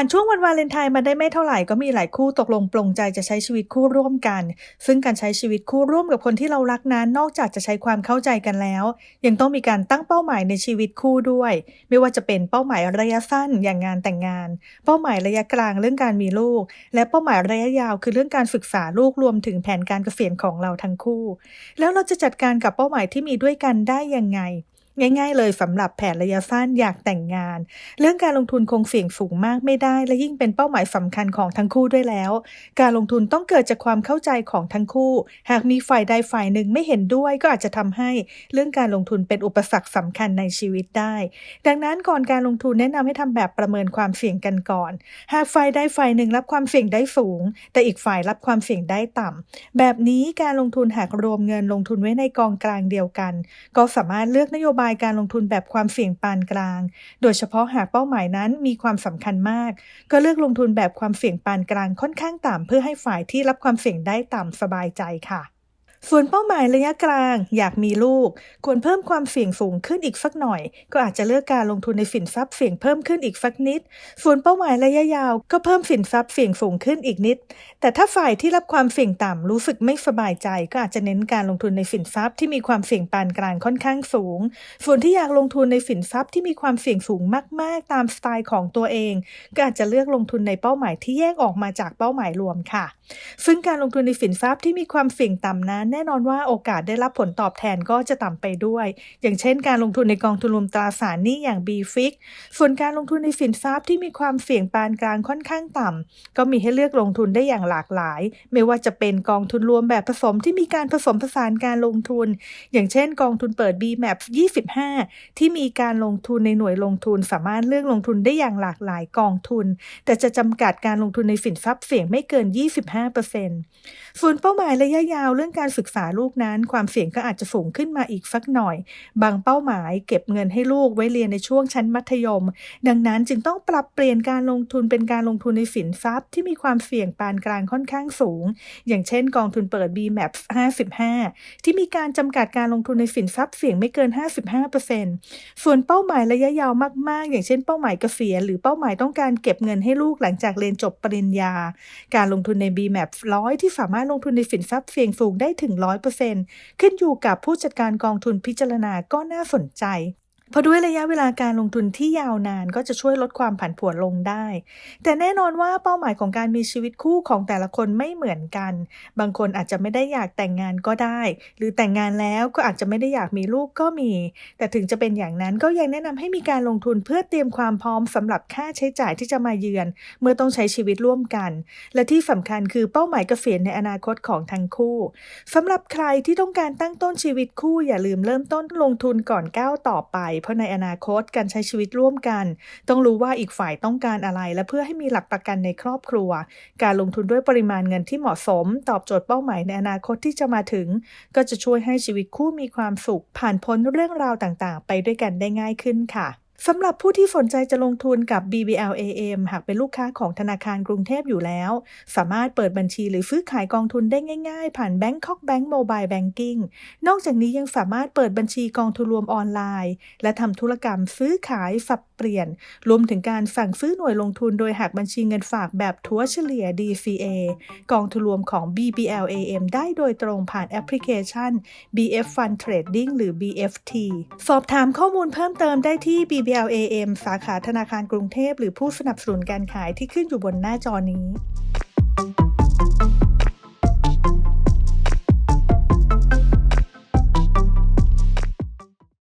านช่วงวันวาเลนไทน์มาได้ไม่เท่าไหร่ก็มีหลายคู่ตกลงปลงใจจะใช้ชีวิตคู่ร่วมกัน ซึ่งการใช้ชีวิตคู่ร่วมกับคนที่เรารักนั้น นอกจากจะใช้ความเข้าใจกันแล้ว ยังต้องมีการตั้งเป้าหมายในชีวิตคู่ด้วย ไม่ว่าจะเป็นเป้าหมายระยะสั้นอย่างงานแต่งงาน เป้าหมายระยะกลางเรื่องการมีลูก และเป้าหมายระยะยาวคือเรื่องการศึกษาลูกรวมถึงแผนการเกษียณของเราทั้งคู่ แล้วเราจะจัดการกับเป้าหมายที่มีด้วยกันได้ยังไง ง่ายๆเลยสำหรับแผนระยะสั้นอยากแต่งงาน เรื่องการลงทุนคงเสี่ยงสูงมากไม่ได้ และยิ่งเป็นเป้าหมายสำคัญของทั้งคู่ด้วยแล้ว การลงทุนต้องเกิดจากความเข้าใจของทั้งคู่ หากมีฝ่ายใดฝ่ายหนึ่งไม่เห็นด้วยก็อาจจะทำให้เรื่องการลงทุนเป็นอุปสรรคสำคัญในชีวิตได้ ดังนั้นก่อนการลงทุนแนะนำให้ทำแบบประเมินความเสี่ยงกันก่อน หากฝ่ายใดฝ่ายหนึ่งรับความเสี่ยงได้สูง แต่อีกฝ่ายรับความเสี่ยงได้ต่ำแบบนี้การลงทุนหากรวมเงินลงทุนไว้ในกองกลางเดียวกัน ก็สามารถเลือกนโยบายการลงทุนแบบความเสี่ยงปานกลาง โดยเฉพาะหากเป้าหมายนั้นมีความสำคัญมาก ก็เลือกลงทุนแบบความเสี่ยงปานกลางค่อนข้างต่ำเพื่อให้ฝ่ายที่รับความเสี่ยงได้ต่ำสบายใจค่ะ ส่วนเป้าหมายระยะกลาง อยากมีลูก ควรเพิ่มความเสี่ยงสูงขึ้นอีกสักหน่อย ก็อาจจะเลือกการลงทุนในสินทรัพย์เสี่ยงเพิ่มขึ้นอีกสักนิด ส่วนเป้าหมายระยะยาวก็เพิ่มสินทรัพย์เสี่ยงสูงขึ้นอีกนิด แต่ถ้าฝ่ายที่รับความเสี่ยงต่ำรู้สึกไม่สบายใจ ก็อาจจะเน้นการลงทุนในสินทรัพย์ที่มีความเสี่ยงปานกลางค่อนข้างสูง ส่วนที่อยากลงทุนในสินทรัพย์ที่มีความเสี่ยงสูงมาก ๆ ตามสไตล์ของตัวเอง ก็อาจจะเลือกลงทุนในเป้าหมายที่แยกออกมาจากเป้าหมายรวมค่ะ ซึ่งการลงทุนในสินทรัพย์ที่มีความเสี่ยงต่ำนั้นแน่นอนว่าโอกาสได้รับผลตอบแทนก็จะต่ำไปด้วย อย่างเช่นการลงทุนในกองทุนรวมตราสารหนี้อย่าง b f i x ส่วนการลงทุนในสินทรัพย์ที่มีความเสี่ยงปานกลางค่อนข้างต่ำก็มีให้เลือกลงทุนได้อย่างหลากหลาย ไม่ว่าจะเป็นกองทุนรวมแบบผสมที่มีการผสมผสานการลงทุน อย่างเช่น กองทุนเปิด BMAP 25 ที่มีการลงทุนในหน่วยลงทุน สามารถเลือกลงทุนได้อย่างหลากหลายกองทุน แต่จะจำกัดการลงทุนในสินทรัพย์เสี่ยงไม่เกิน 25%ส่วนเป้าหมายระยะยาวเรื่องการศึกษาลูกนั้น ความเสี่ยงก็อาจจะสูงขึ้นมาอีกสักหน่อย บางเป้าหมายเก็บเงินให้ลูกไว้เรียนในช่วงชั้นมัธยม ดังนั้นจึงต้องปรับเปลี่ยนการลงทุนเป็นการลงทุนในสินทรัพย์ ที่มีความเสี่ยงปานกลางค่อนข้างสูง อย่างเช่น กองทุนเปิด BMAP 55 ที่มีการจำกัดการลงทุนในสินทรัพย์เสี่ยงไม่เกิน 55%ส่วนเป้าหมายระยะยาวมาก ๆ อย่างเช่น เป้าหมายเกษียณหรือเป้าหมายต้องการเก็บเงินให้ลูกหลังจากเรียนจบปริญญา การลงทุนใน BMAP 100 ที่สามารถลงทุนในสินทรัพย์เสี่ยงสูงได้ถึง100%ขึ้นอยู่กับผู้จัดการกองทุนพิจารณาก็น่าสนใจ เพราะด้วยระยะเวลาการลงทุนที่ยาวนานก็จะช่วยลดความผันผวนลงได้ แต่แน่นอนว่าเป้าหมายของการมีชีวิตคู่ของแต่ละคนไม่เหมือนกัน บางคนอาจจะไม่ได้อยากแต่งงานก็ได้ หรือแต่งงานแล้วก็อาจจะไม่ได้อยากมีลูกก็มี แต่ถึงจะเป็นอย่างนั้นก็ยังแนะนำให้มีการลงทุนเพื่อเตรียมความพร้อมสำหรับค่าใช้จ่ายที่จะมาเยือน เมื่อต้องใช้ชีวิตร่วมกัน และที่สำคัญคือเป้าหมายเกษียณในอนาคตของทั้งคู่สำหรับใครที่ต้องการตั้งต้นชีวิตคู่อย่าลืมเริ่มต้นลงทุนก่อนก้าวต่อไปเพราะในอนาคตการใช้ชีวิตร่วมกัน ต้องรู้ว่าอีกฝ่ายต้องการอะไร และเพื่อให้มีหลักประกันในครอบครัว การลงทุนด้วยปริมาณเงินที่เหมาะสม ตอบโจทย์เป้าหมายในอนาคตที่จะมาถึง ก็จะช่วยให้ชีวิตคู่มีความสุข ผ่านพ้นเรื่องราวต่างๆ ไปด้วยกันได้ง่ายขึ้นค่ะ สำหรับผู้ที่สนใจจะลงทุนกับ BBLAM หากเป็นลูกค้าของธนาคารกรุงเทพอยู่แล้ว สามารถเปิดบัญชีหรือซื้อขายกองทุนได้ง่ายๆ ผ่าน Bangkok Bank Mobile Banking นอกจากนี้ยังสามารถเปิดบัญชีกองทุนรวมออนไลน์ และทำธุรกรรมซื้อขายสับเปลี่ยน รวมถึงการสั่งซื้อหน่วยลงทุนโดยหักบัญชีเงินฝากแบบทัวเฉลี่ย DCA กองทุนรวมของ BBLAM ได้โดยตรงผ่านแอปพลิเคชัน BF Fund Trading หรือ BFT สอบถามข้อมูลเพิ่มเติมได้ที่ BB BLAM สาขาธนาคารกรุงเทพ หรือผู้สนับสนุนการขายที่ขึ้นอยู่บนหน้าจอนี้